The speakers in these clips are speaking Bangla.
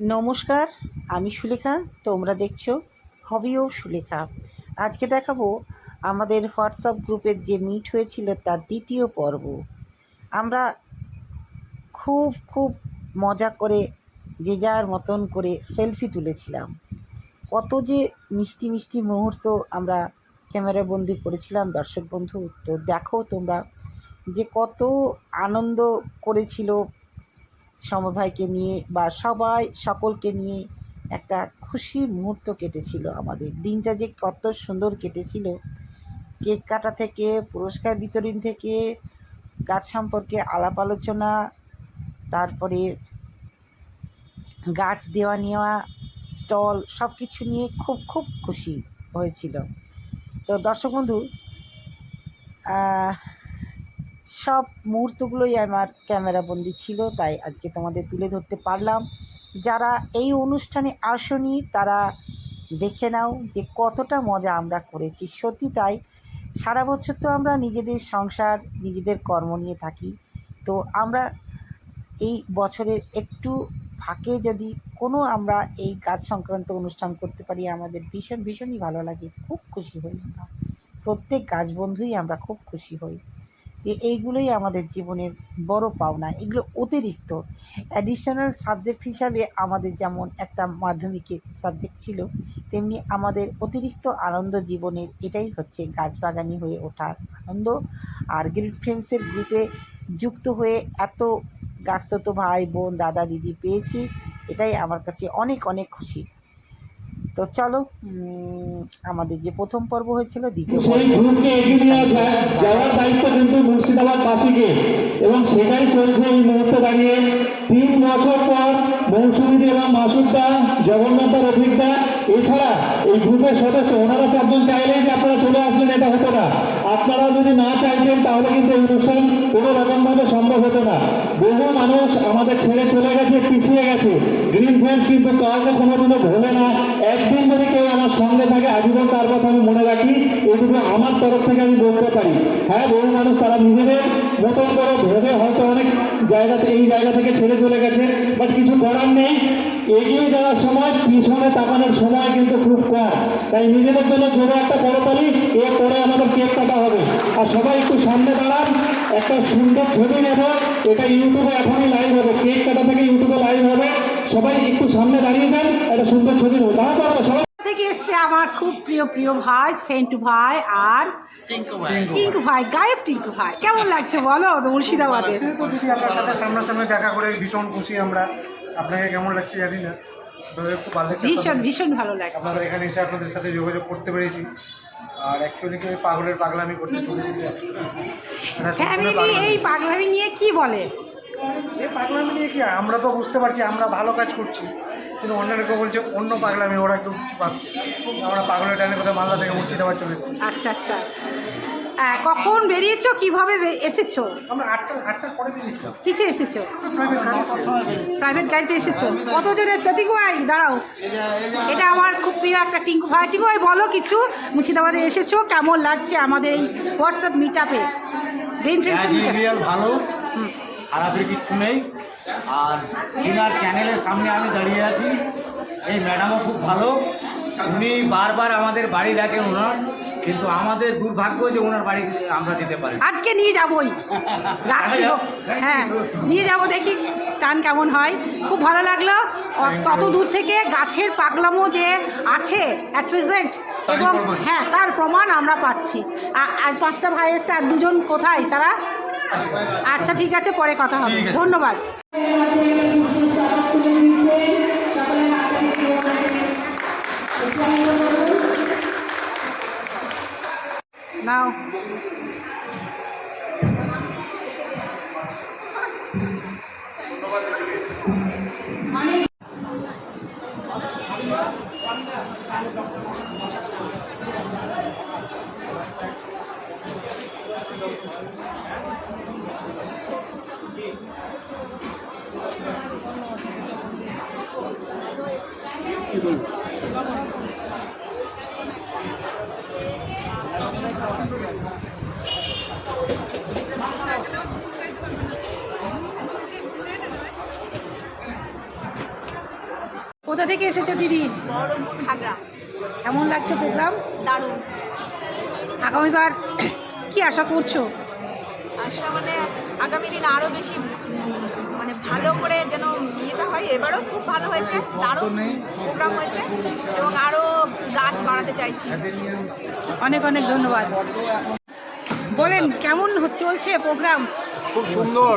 নমস্কার, আমি সুলেখা, তোমরা দেখছ হবিও সুলেখা। আজকে দেখাবো আমাদের হোয়াটসঅ্যাপ গ্রুপের যে মিট হয়েছিল তার দ্বিতীয় পর্ব। আমরা খুব খুব মজা করে, যে যার মতন করে সেলফি তুলেছিলাম। কত যে মিষ্টি মিষ্টি মুহূর্ত আমরা ক্যামেরা বন্দি করেছিলাম। দর্শক বন্ধু, তো দেখো তোমরা যে কত আনন্দ করেছিল সমভাইকে নিয়ে বা সবাই সকলকে নিয়ে একটা খুশি মুহূর্ত কেটেছিল আমাদের। দিনটা যে কত সুন্দর কেটেছিল। কেক কাটা থেকে, পুরস্কার বিতরণ থেকে গাছ সম্পর্কে আলাপ আলোচনা, তারপরে গাছ দেওয়া নেওয়া, স্টল সব কিছু নিয়ে খুব খুব খুশি হয়েছিল। তো দর্শক বন্ধু সব মুহূর্তগুলোই আমার ক্যামেরা বন্দি ছিল, তাই আজকে তোমাদের তুলে ধরতে পারলাম। যারা এই অনুষ্ঠানে আসনি, তারা দেখে নাও যে কতটা মজা আমরা করেছি। সত্যি তাই, সারা বছর তো আমরা নিজেদের সংসার, নিজেদের কর্ম নিয়ে থাকি। তো আমরা এই বছরের একটু ফাঁকে যদি কোনো আমরা এই কাজ সংক্রান্ত অনুষ্ঠান করতে পারি, আমাদের ভীষণ, ভীষণই ভালো লাগে। খুব খুশি হই আমরা। প্রত্যেক কাজ বন্ধুই আমরা খুব খুশি হই। যে এইগুলোই আমাদের জীবনের বড় পাওনা, এগুলো অতিরিক্ত। অ্যাডিশনাল সাবজেক্ট হিসাবে আমাদের যেমন একটা মাধ্যমিকের সাবজেক্ট ছিল, তেমনি আমাদের অতিরিক্ত আনন্দ জীবনের এটাই হচ্ছে গাছবাগানি হয়ে ওঠার আনন্দ। আর গ্রিন ফ্রেন্ডসের গ্রুপে যুক্ত হয়ে এত গাছতত ভাই, বোন, দাদা, দিদি পেয়েছি, এটাই আমার কাছে অনেক অনেক খুশি। তো চলো আমাদের যে প্রথম পর্ব হয়েছিল, দ্বিতীয় পর্ব গ্রুপকে এগিয়ে নিয়ে যা- যাওয়ার দায়িত্ব কিন্তু মুর্শিদাবাদ এবং সেটাই চলছে এই মুহূর্তে দাঁড়িয়ে। তিন বছর পর মৌসুমী এবং মাসুদদা, জগন্নাথ রফিকদা এছাড়া এই গ্রুপের সদস্য, ওনারা চারজন চাইলেই যে আপনারা চলে আসলেন, এটা হতো না। আপনারা যদি না চাইতেন, তাহলে কিন্তু এই অনুষ্ঠান কোনো রকমভাবে সম্ভব হতো না। বহু মানুষ আমাদের ছেড়ে চলে গেছে, পিছিয়ে গেছে। গ্রিন ফ্রেন্ডস কিন্তু কাউকে কোনোদিনও ভোলে না। একদিন যদি কেউ আমার সঙ্গে থাকে, আজীবন তার কথা আমি মনে রাখি। এটুকু আমার তরফ থেকে আমি বলতে পারি। হ্যাঁ বহু মানুষ তারা নিজেদের মতন করে ভেবে হয়তো অনেক জায়গাতে এই জায়গা থেকে ছেড়ে চলে গেছে বাট কিছু করার নেই। এগিয়ে যাওয়ার সময়, পিছনে তাকানোর সময় কিন্তু খুব কম। তাই নিজেদের জন্য জোরে একটা বড় করতালি, এরপরে আমাদের কেক কাটা হবে। আর সবাই একটু সামনে দাঁড়ান, একটা সুন্দর ছবি নেব। এটা ইউটিউবে এখনই লাইভ হবে। কেক কাটা থেকে ইউটিউবে লাইভ হবে। সবাই একটু সামনে দাঁড়িয়ে যান, একটা সুন্দর ছবি নেব। হবে সবাই। আমার খুব প্রিয় প্রিয় ভাই সেন্টু ভাই আর টিঙ্কু ভাই। গায়েব টিঙ্কু ভাই। কেমন লাগছে বলো? মুর্শিদাবাদের। সে তো দিদি আপনার সাথে সামনাসামনি দেখা করে ভীষণ খুশি আমরা। আপনাকে কেমন লাগছে জানি না। খুব ভালো ভীষণ ভীষণ ভালো লাগছে। আপনাদের এখানে এসে আপনাদের সাথে যোগাযোগ করতে পেরেছি। আর অ্যাকচুয়ালি কি পাগলের পাগলামি করতে চলেছি ফ্যামিলি এই পাগলামি নিয়ে কি বলে? এই পাগলামি নিয়ে কি আমরা তো বুঝতে পারছি আমরা ভালো কাজ করছি। কিন্তু অন্যরা কেউ বলছে অন্য পাগলামি ওরা কেউ আমরা পাগলের টাইমে কোথাও মালদা থেকে মুর্শিদাবাদ চলে এসেছি। আচ্ছা আচ্ছা। হ্যাঁ, কখন বেরিয়েছো? কীভাবে এসেছ? আমরা আটটা আটটার পরে বেরিয়েছিলাম। কিসে এসেছ? প্রাইভেট গাড়ি এসেছে। প্রাইভেট গাড়িতে এসেছ? কতজন এসছো টিঙ্কু ভাই দাঁড়াও। এটা আমার খুব প্রিয় একটা টিঙ্কু ভাই। টিঙ্কু ভাই বলো কিছু। মুর্শিদাবাদে এসেছ? কেমন লাগছে আমাদের এই হোয়াটসঅ্যাপ মিট আপে গ্রিন ফ্রেন্ডস ভালো। খারাপের কিচ্ছু নেই। আর চিনার চ্যানেলের সামনে আমি দাঁড়িয়ে আছি। এই ম্যাডামও খুব ভালো। উনি বারবার আমাদের বাড়ি ডাকেন ওনার কিন্তু আমাদের দুর্ভাগ্য যে ওনার বাড়ি আমরা যেতে পারি। আজকে নিয়ে যাবই। হ্যাঁ নিয়ে যাব দেখি টান কেমন হয়। খুব ভালো লাগল। তত দূর থেকে গাছের পাগলামো যে আছে অ্যাট প্রেজেন্ট এবং হ্যাঁ তার প্রমাণ আমরা পাচ্ছি। আর পাঁচটা ভাই এসছে আর দুজন কোথায়? তারা আচ্ছা ঠিক আছে পরে কথা হবে। ধন্যবাদ। নাও। কোথা থেকে এসেছ দিদি? কেমন লাগছে প্রোগ্রাম দারুণ। আগামীবার কি আশা করছ? আশা মানে আগামী দিন আরও বেশি ভালো করে যেন ইয়েটা হয়। এবারও খুব ভালো হয়েছে দারুণ প্রোগ্রাম হয়েছে এবং আরও গাছ বাড়াতে চাইছি। অনেক অনেক ধন্যবাদ। বলেন কেমন চলছে প্রোগ্রাম খুব সুন্দর।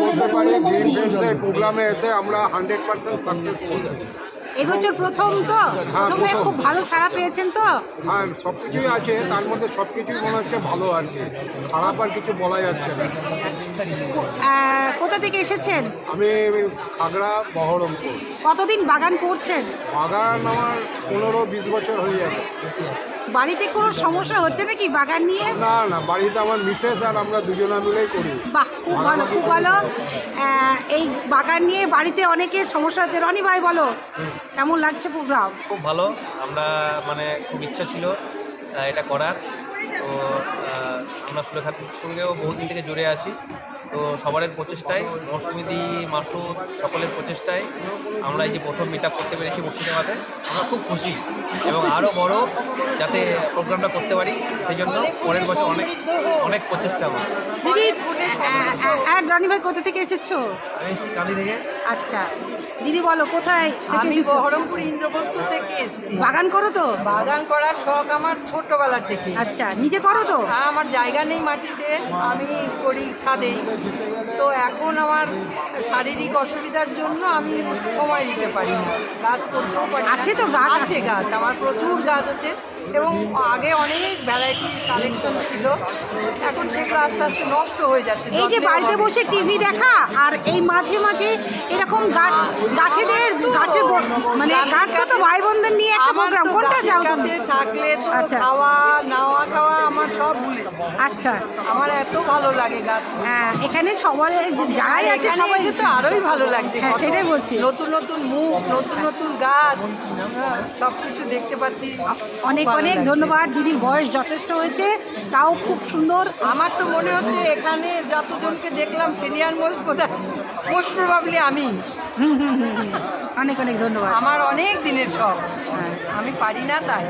বলতে পারি গ্রিন প্রোগ্রামে এসে আমরা হান্ড্রেড পার্সেন্ট সাকসেসফুল এবছর প্রথম তো? প্রথমে। প্রথম। খুব ভালো সাড়া পেয়েছেন তো? হ্যাঁ সব কিছুই আছে তার মধ্যে সব কিছুই মনে হচ্ছে ভালো আর কি। খারাপ আর কিছু বলা যাচ্ছে না। কোথা থেকে এসেছেন? আমি খাগড়া বহরমপুর। কতদিন বাগান করছেন? বাগান আমার পনেরো বিশ বছর হয়ে যাবে। বাড়িতে কোনো সমস্যা হচ্ছে নাকি বাগান নিয়ে? না না বাড়িতে আমার মিসেস আর আমরা দুজনে মিলেই করি। বাহ খুব ভালো খুব ভালো। এই বাগান নিয়ে বাড়িতে অনেকের সমস্যা হচ্ছে। রনি ভাই বলো কেমন লাগছে প্রোগ্রাম? খুব ভালো আমরা মানে খুব ইচ্ছা ছিল এটা করার। তো আমরা সুলেখার সঙ্গেও বহুদিন থেকে জুড়ে আছি। তো সবারের প্রচেষ্টায় মৌসুমিদি মাসুদ সকলের প্রচেষ্টায় আমরা এই যে প্রথম মিট করতে পেরেছি মুর্শিদাবাদে। আমরা খুব খুশি এবং আরও বড় যাতে প্রোগ্রামটা করতে পারি সেই জন্য পরের বছর অনেক অনেক প্রচেষ্টা আমার। দিদি রনি ভাই কোথা থেকে এসেছ? আমি এসেছি কালি থেকে। আচ্ছা। দিদি বলো কোথায় আমি বহরমপুর ইন্দ্রপ্রস্থ থেকে এসেছি। বাগান করো তো? বাগান করার শখ আমার ছোটবেলা থেকে। আচ্ছা নিজে করো তো? হ্যাঁ, আমার জায়গা নেই মাটিতে আমি করি ছাদেই তো এখন আমার শারীরিক অসুবিধার জন্য আমি সময় দিতে পারি না। গাছ করতেও পারি আছে তো গাছ আছে। গাছ আমার প্রচুর গাছ আছে। এবং আগে অনেক ভ্যারাইটির কালেকশন ছিল। এখন সেগুলো আস্তে আস্তে নষ্ট হয়ে যাচ্ছে। এই যে বাড়িতে বসে টিভি দেখা আর এই মাঝে মাঝে এরকম গাছ গাছেদের গাছে মানে গাছ তো ভাই বোনদের নিয়ে একটা প্রোগ্রাম। কোনটা যাও কাছে তুমি? থাকলে তো আচ্ছা। খাওয়া নাওয়া খাওয়া আমার সব ভুলে। আচ্ছা। আমার এত ভালো লাগে গাছ। হ্যাঁ এখানে সবাই যারাই আছে সবাই তো আরোই ভালো লাগছে। হ্যাঁ, সেটাই বলছি। নতুন নতুন মুখ নতুন নতুন গাছ সব কিছু দেখতে পাচ্ছি। অনেক অনেক ধন্যবাদ দিদির বয়স যথেষ্ট হয়েছে তাও খুব সুন্দর। আমার তো মনে হচ্ছে এখানে যতজনকে দেখলাম সিনিয়র মোস্ট বোধহয় মোস্ট প্রবাবলি আমি। অনেক অনেক ধন্যবাদ। আমার অনেক দিনের শখ। হ্যাঁ, আমি পারি না তাই।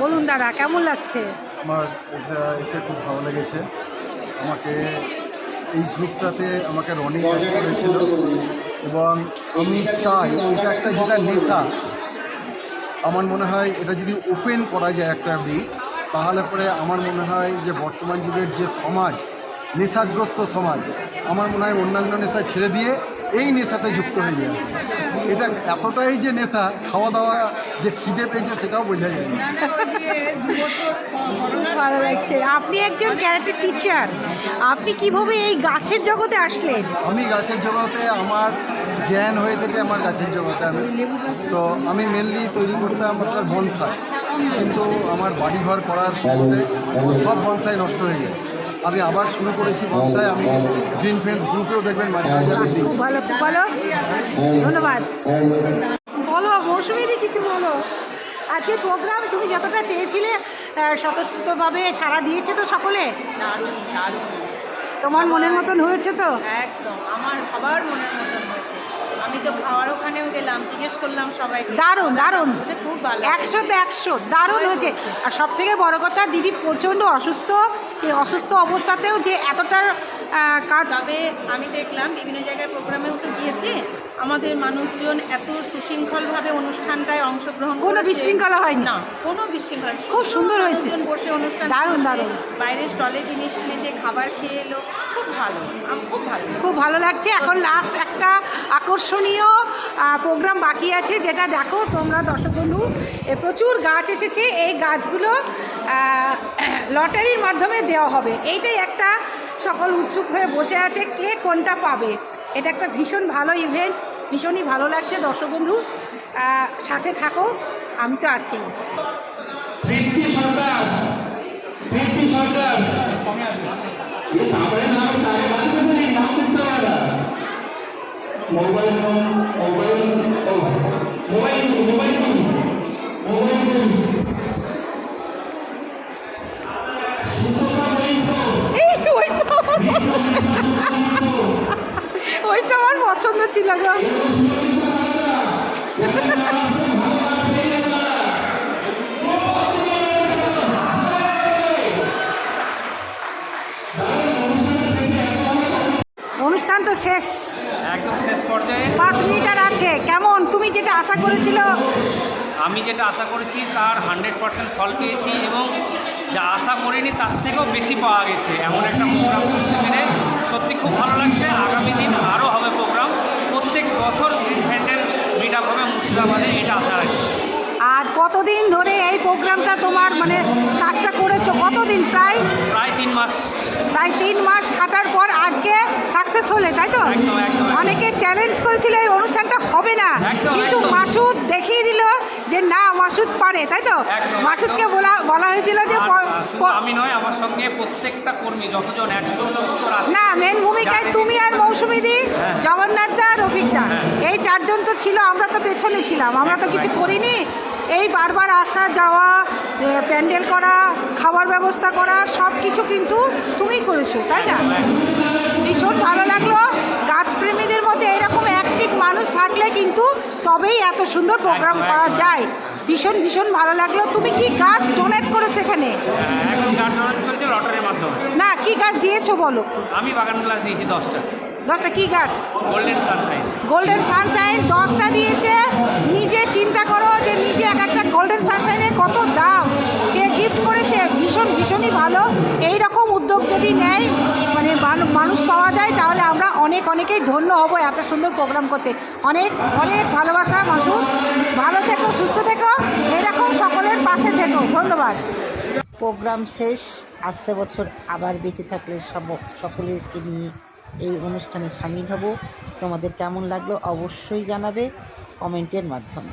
বলুন দাদা কেমন লাগছে? আমার এটা এসে খুব ভালো লেগেছে। আমাকে এই গ্রুপটাতে আমাকে রনি করেছিল। এবং আমি চাই এটা একটা যেটা নেশা আমার মনে হয় এটা যদি ওপেন করা যায় একটা দিক তাহলে পরে আমার মনে হয় যে বর্তমান যুগের যে সমাজ নেশাগ্রস্ত সমাজ। আমার মনে হয় অন্যান্য নেশা ছেড়ে দিয়ে এই নেশাতে যুক্ত হয়ে যায় এটা এতটাই যে নেশা খাওয়া দাওয়া যে খিদে পেয়েছে সেটাও বোঝা যায় না। ভালো লাগছে। আপনি একজন ক্যারেক্টার টিচার আপনি কীভাবে এই গাছের জগতে আসলেন? আমি গাছের জগতে আমার জ্ঞান হয়ে থেকে আমার গাছের জগতে আমি। তো আমি মেনলি তৈরি করতাম আপনার বনসাই। কিন্তু আমার বাড়িঘর করার সব বনসাই নষ্ট হয়ে যায় আমি আবার শুরু করেছি বনসাই আমি গ্রিন ফ্রেন্ডস গ্রুপেও দেখবেন মাঝে মাঝে খুব ভালো খুব ভালো। ধন্যবাদ। বলো মৌসুমিদি কিছু বলো। আজকে প্রোগ্রাম তুমি যতটা চেয়েছিলে স্বতঃস্ফূর্তভাবে সারা দিয়েছে তো সকলে? দারুণ দারুণ। তোমার মনের মতন হয়েছে তো? একদম আমার সবার মনের মতন আমি তো খাওয়ার ওখানেও গেলাম জিজ্ঞেস করলাম সবাইকে। দারুণ দারুণ। খুব ভালো একশোতে একশো দারুণ হয়েছে। আর সব থেকে বড় কথা দিদি প্রচণ্ড অসুস্থ। এই অসুস্থ অবস্থাতেও যে এতটা কাজ তবে আমি দেখলাম বিভিন্ন জায়গায় প্রোগ্রামেও তো গিয়েছি। আমাদের মানুষজন এত সুশৃঙ্খলভাবে অনুষ্ঠানটায় অংশগ্রহণ কোনো বিশৃঙ্খলা হয়নি। না কোনো বিশৃঙ্খলা খুব সুন্দর হয়েছে। বসে অনুষ্ঠান দারুণ, দারুণ। বাইরে স্টলে জিনিস কিনেছে খাবার খেয়ে এলো। খুব ভালো খুব ভালো। খুব ভালো লাগছে এখন লাস্ট একটা আকর্ষণীয় প্রোগ্রাম বাকি আছে, যেটা দেখো তোমরা দর্শক বন্ধু প্রচুর গাছ এসেছে। এই গাছগুলো লটারির মাধ্যমে দেওয়া হবে। এইটাই একটা সকল উৎসুক হয়ে বসে আছে, কে কোনটা পাবে? এটা একটা ভীষণ ভালো ইভেন্ট ভীষণই ভালো লাগছে দর্শক বন্ধু সাথে থাকো, আমি তো আছি। সরকার మొబైల్ మొబైల్ మొబైల్ অনুষ্ঠান তো শেষ। একদম শেষ পর্যায়ে। পাঁচ মিনিট আর আছে। কেমন? তুমি যেটা আশা করেছিল। আমি যেটা আশা করেছি তার হান্ড্রেড পার্সেন্ট ফল পেয়েছি এবং যা আশা করিনি তার থেকেও বেশি পাওয়া গেছে। এমন একটা প্রোগ্রাম করতে পেরে সত্যি খুব ভালো লাগছে। আগামী দিন আরও হবে প্রোগ্রাম প্রত্যেক বছর ইভেন্টের মিট আপ হবে মুর্শিদাবাদে এটা আশা রাখি আর কতদিন ধরে এই প্রোগ্রামটা তোমার মানে কাজটা করেছ? কতদিন? প্রায়? প্রায় তিন মাস। প্রায় তিন মাস খাটার পর আজকে সাকসেস হলে তাই তো। অনেকে চ্যালেঞ্জ করেছিল এই অনুষ্ঠানটা হবে না। কিন্তু মাসুদ দেখিয়ে দিল যে না মাসুদ পারে তাই তো? মাসুদকে বলা বলা হয়েছিল যে আমি নয় আমার সঙ্গে প্রত্যেকটা কর্মী যতজন না মেন ভূমিকায় তুমি আর মৌসুমী দি হ্যাঁ। জগন্নাথ দা রফিক দা। হ্যাঁ। এই চারজন তো ছিল আমরা তো পেছনে ছিলাম আমরা তো কিছু করিনি। এই বারবার আসা যাওয়া প্যান্ডেল করা খাবার ব্যবস্থা করা সব কিছু কিন্তু তুমিই করেছ তাই না? ভীষণ ভালো লাগল। গাছপ্রেমীদের মধ্যে এরকম অ্যাক্টিভ মানুষ থাকলে কিন্তু তবেই এত সুন্দর প্রোগ্রাম করা যায়। ভীষণ ভীষণ ভালো লাগল। তুমি কি গাছ ডোনেট করেছ এখানে? হ্যাঁ, না কি গাছ দিয়েছ বলো? আমি বাগান গ্লাস দিয়েছি দশটা। দশটা কি গাছ? গোল্ডেন সানশাইন গোল্ডেন সানশাইন দশটা দিয়েছে। নিজে চিন্তা করো যে নিজে এক একটা গোল্ডেন সানশাইনের কত দাম। সে গিফট করেছে ভীষণ ভীষণই ভালো। এই রকম উদ্যোগ যদি নেয় মানে মানু- মানুষ পাওয়া যায় তাহলে আমরা অনেক অনেকেই ধন্য হব এত সুন্দর প্রোগ্রাম করতে। অনেক অনেক ভালোবাসা মাসুদ। ভালো থেকো সুস্থ থেকো। এরকম সকলের পাশে থেকো। ধন্যবাদ। প্রোগ্রাম শেষ। আসছে বছর আবার বেঁচে থাকলে সব সকলেরকে নিয়ে এই অনুষ্ঠানে সামিল হব। তোমাদের কেমন লাগল অবশ্যই জানাবে কমেন্টের মাধ্যমে।